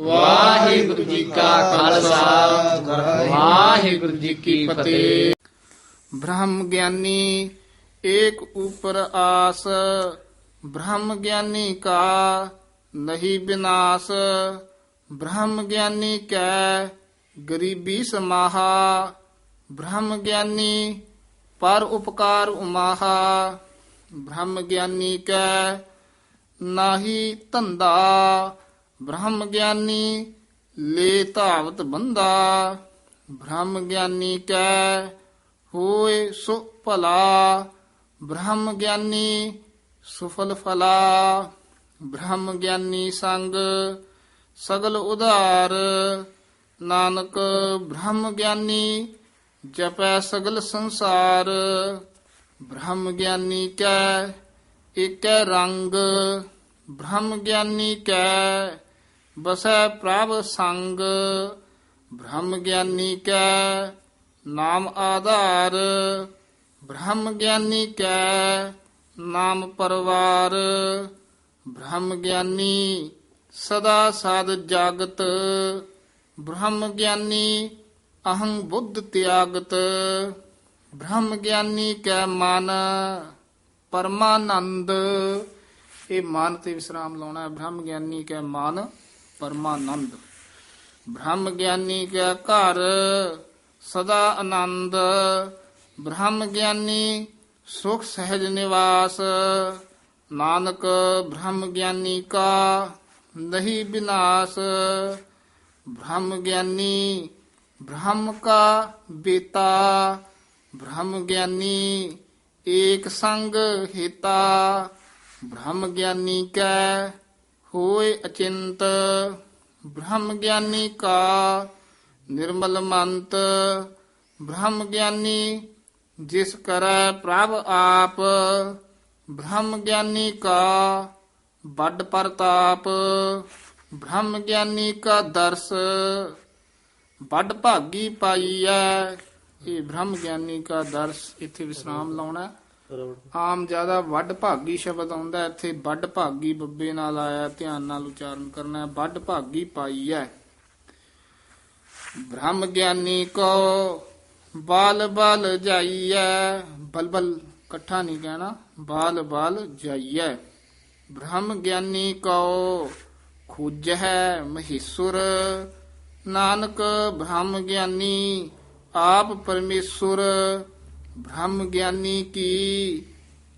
ਵਾਹਿਗੁਰੂ ਜੀ ਕਾ ਖਾਲਸਾ। ਵਾਹਿਗੁਰੂ ਜੀ ਕੀ ਫਤਿਹ। ਬ੍ਰਹਮ ਗਿਆਨੀ ਏਕ ਉਪਰ ਆਸ, ਬ੍ਰਹਮ ਗਿਆਨੀ ਕਾ ਨਹੀਂ ਬਿਨਾਸ਼। ਬ੍ਰਹਮ ਗਿਆਨੀ ਕੈ ਗਰੀਬੀ ਸਮਾਹਾ, ਬ੍ਰਹਮ ਗਿਆਨੀ ਪਰ ਉਪਕਾਰ ਉਮਾਹਾ। ਬ੍ਰਹਮ ਗਿਆਨੀ ਕੈ ਨਾਹੀ ਧੰਦਾ ਬ੍ਰਹਮ ਗਿਆਨੀ ਲੈ ਧਾਵਤ ਬੰਦਾ। ਬ੍ਰਹਮ ਗਿਆਨੀ ਕੈ ਹੋਏ ਸੋ ਭਲਾ। ਬ੍ਰਹਮ ਗਿਆਨੀ ਸੁਫਲ ਫਲਾ। ਬ੍ਰਹਮ ਗਿਆਨੀ ਸੰਗ ਸਗਲ ਉਧਾਰ। ਨਾਨਕ ਬ੍ਰਹਮ ਗਿਆਨੀ ਜਪੈ ਸਗਲ ਸੰਸਾਰ। ਬ੍ਰਹਮ ਗਿਆਨੀ ਕੈ ਏਕੈ ਰੰਗ। ਬ੍ਰਹਮ ਗਿਆਨੀ ਕੈ ਬਸੈ ਪ੍ਰਭ ਸੰਗ, ਬ੍ਰਹਮ ਗਿਆਨੀ ਕੈ, ਨਾਮ ਆਧਾਰ, ਬ੍ਰਹਮ ਗਿਆਨੀ ਕੈ, ਨਾਮ ਪਰਵਾਰ, ਬ੍ਰਹਮ ਗਿਆਨੀ ਸਦਾ ਸਾਧ ਜਾਗਤ, ਬ੍ਰਹਮ ਗਿਆਨੀ ਅਹੰ ਬੁੱਧ ਤਿਆਗਤ, ਬ੍ਰਹਮ ਗਿਆਨੀ ਕੈ ਮਨ ਪਰਮਾਨੰਦ। ਇਹ ਮਨ ਤੇ ਵਿਸਰਾਮ ਲਾਉਣਾ ਹੈ। ਬ੍ਰਹਮ ਗਿਆਨੀ ਕੈ ਮਨ ਪਰਮਾਨੰਦ। ਬ੍ਰਹਮ ਗਿਆਨੀ ਕੈ ਘਰ ਸਦਾ ਆਨੰਦ। ਬ੍ਰਹਮ ਗਿਆਨੀ ਸੁਖ ਸਹਿਜ ਨਿਵਾਸ। ਨਾਨਕ ਬ੍ਰਹਮ ਗਿਆਨੀ ਕਾ ਨਹੀਂ ਬਿਨਾਸ਼। ਬ੍ਰਹਮ ਗਿਆਨੀ ਬ੍ਰਹਮ ਕਾ ਬੇਤਾ। ਬ੍ਰਹਮ ਗਿਆਨੀ ਏਕ ਸੰਗ ਹਿਤਾ। ਬ੍ਰਹਮ ਗਿਆਨੀ ਕੈ ਹੋਏ ਅਚਿੰਤ ਬ੍ਰਹਮ ਗਿਆਨੀ ਕਾ ਨਿਰਮਲ ਮੰਤ ਬ੍ਰਹਮ ਗਿਆਨੀ ਜਿਸ ਕਰੈ ਪ੍ਰਭ ਆਪ ਬ੍ਰਹਮ ਗਿਆਨੀ ਕਾ ਵੱਡ ਪ੍ਰਤਾਪ ਬ੍ਰਹਮ ਗਿਆਨੀ ਕਾ ਦਰਸ, ਵੱਡ ਭਾਗੀ ਪਾਈਐ ਇਹ ਬ੍ਰਹਮ ਗਿਆਨੀ ਕਾ ਦਰਸ, ਇੱਥੇ ਵਿਸਰਾਮ ਲਾਉਣਾ ਹੈ। ਆਮ ਜ਼ਿਆਦਾ ਵੱਡ ਭਾਗੀ ਸ਼ਬਦ ਆਉਂਦਾ ਇੱਥੇ ਵੱਡ ਭਾਗੀ ਬੱਬੇ ਨਾਲ ਆਇਆ, ਧਿਆਨ ਨਾਲ ਉਚਾਰਨ ਕਰਨਾ ਵੱਡ ਭਾਗੀ ਪਾਈ ਹੈ। ਬ੍ਰਹਮ ਗਿਆਨੀ ਕੋ ਬਾਲ ਬਾਲ ਜਾਈਐ ਬਲਬਲ ਇਕੱਠਾ ਨਹੀਂ ਕਹਿਣਾ, ਬਾਲ ਬਾਲ ਜਾਈਐ। ਬ੍ਰਹਮ ਗਿਆਨੀ ਕੋ ਖੁਜ ਹੈ ਮਹੇਸ਼ੁਰ, ਨਾਨਕ ਬ੍ਰਹਮ ਗਿਆਨੀ ਆਪ ਪਰਮੇਸ਼ੁਰ ਬ੍ਰਹਮ ਗਿਆਨੀ ਕੀ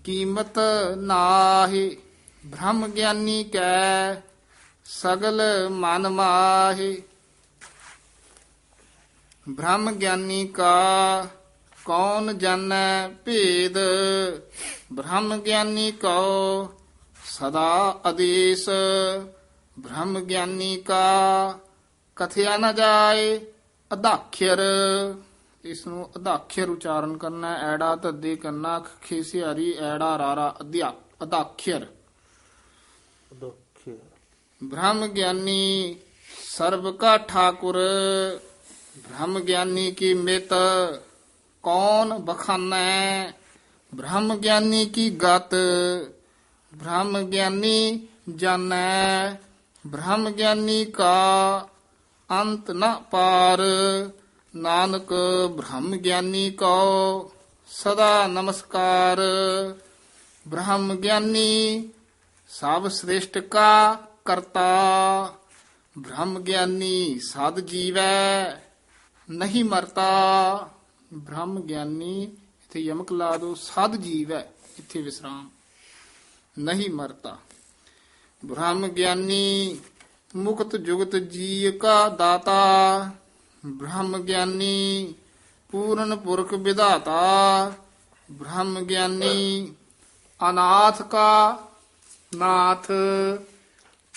ਕੀਮਤ ਨਾਹੀ, ਬ੍ਰਹਮ ਗਿਆਨੀ ਕੈ ਸਗਲ ਮਨ ਮਾਹੀ। ਬ੍ਰਹਮ ਗਿਆਨੀ ਕਾ ਕੌਣ ਜਾਣੈ ਭੇਦ, ਬ੍ਰਹਮ ਗਿਆਨੀ ਕਉ ਸਦਾ ਆਦੇਸ਼ ਬ੍ਰਹਮ ਗਿਆਨੀ ਕਾ ਕਥਿਆ ਨ ਜਾਏ ਅਧਾਖਰ ਇਸ ਨੂੰ ਅਧਾਖਰ ਉਚਾਰਨ ਕਰਨਾ। ਐੜਾ ਧੱਦੇ ਕੰਨਾ ਖੇਸਿਆਰੀ ਐੜਾ ਰਾਰਾ ਅਧਿਆ ਅਧਾਖਰ ਬ੍ਰਹਮ ਗਿਆਨੀ ਸਰਬ ਕਾ ਠਾਕੁਰ ਬ੍ਰਹਮ ਗਿਆਨੀ ਕੀ ਮਿਤ ਕੌਣ ਬਖਾਨੈ ਬ੍ਰਹਮ ਗਿਆਨੀ ਕੀ ਗਤ ਬ੍ਰਹਮ ਗਿਆਨੀ ਜਾਣੈ ਬ੍ਰਹਮ ਗਿਆਨੀ ਕਾ ਅੰਤ ਨ ਪਾਰ। ਨਾਨਕ ਬ੍ਰਹਮ ਗਿਆਨੀ ਕੋ ਸਦਾ ਨਮਸਕਾਰ। ਬ੍ਰਹਮ ਗਿਆਨੀ ਸਭ ਸ੍ਰੇਸ਼ਟ ਕਾ ਕਰਤਾ। ਬ੍ਰਹਮ ਗਿਆਨੀ ਸਦ ਜੀਵੈ ਨਹੀਂ ਮਰਤਾ। ਬ੍ਰਹਮ ਗਿਆਨੀ ਇਥੇ ਯਮਕ ਲਾ ਦੋ, ਸਦ ਜੀਵੈ, ਇੱਥੇ ਵਿਸਰਾਮ, ਨਹੀਂ ਮਰਤਾ। ਬ੍ਰਹਮ ਗਿਆਨੀ ਮੁਕਤ ਜੁਗਤ ਜੀਵ ਕਾ ਦਾਤਾ। ਬ੍ਰਹਮ ਗਿਆਨੀ, ਪੂਰਨ ਪੁਰਖ ਵਿਧਾਤਾ, ਬ੍ਰਹਮ ਗਿਆਨੀ, ਅਨਾਥ ਕਾ ਨਾਥ,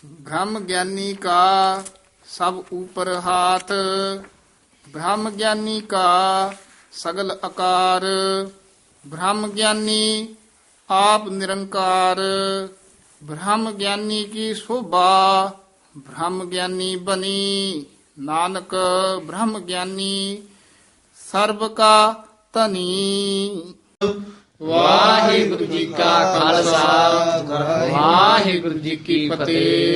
ਬ੍ਰਹਮ ਗਿਆਨੀ ਕਾ ਸਭ ਉਪਰ ਹਾਥ, ਬ੍ਰਹਮ ਗਿਆਨੀ ਕਾ ਸਗਲ ਆਕਾਰ ਬ੍ਰਹਮ ਗਿਆਨੀ ਆਪ ਨਿਰੰਕਾਰ, ਬ੍ਰਹਮ ਗਿਆਨੀ ਕੀ ਸ਼ੋਭਾ, ਬ੍ਰਹਮ ਗਿਆਨੀ ਬਣੀ। ਨਾਨਕ ਬ੍ਰਹਮ ਗਿਆਨੀ ਸਰਬ ਕਾ ਧਨੀ। ਵਾਹਿਗੁਰੂ ਜੀ ਕਾ ਖਾਲਸਾ। ਵਾਹਿਗੁਰੂ ਜੀ ਕੀ ਫਤਿਹ।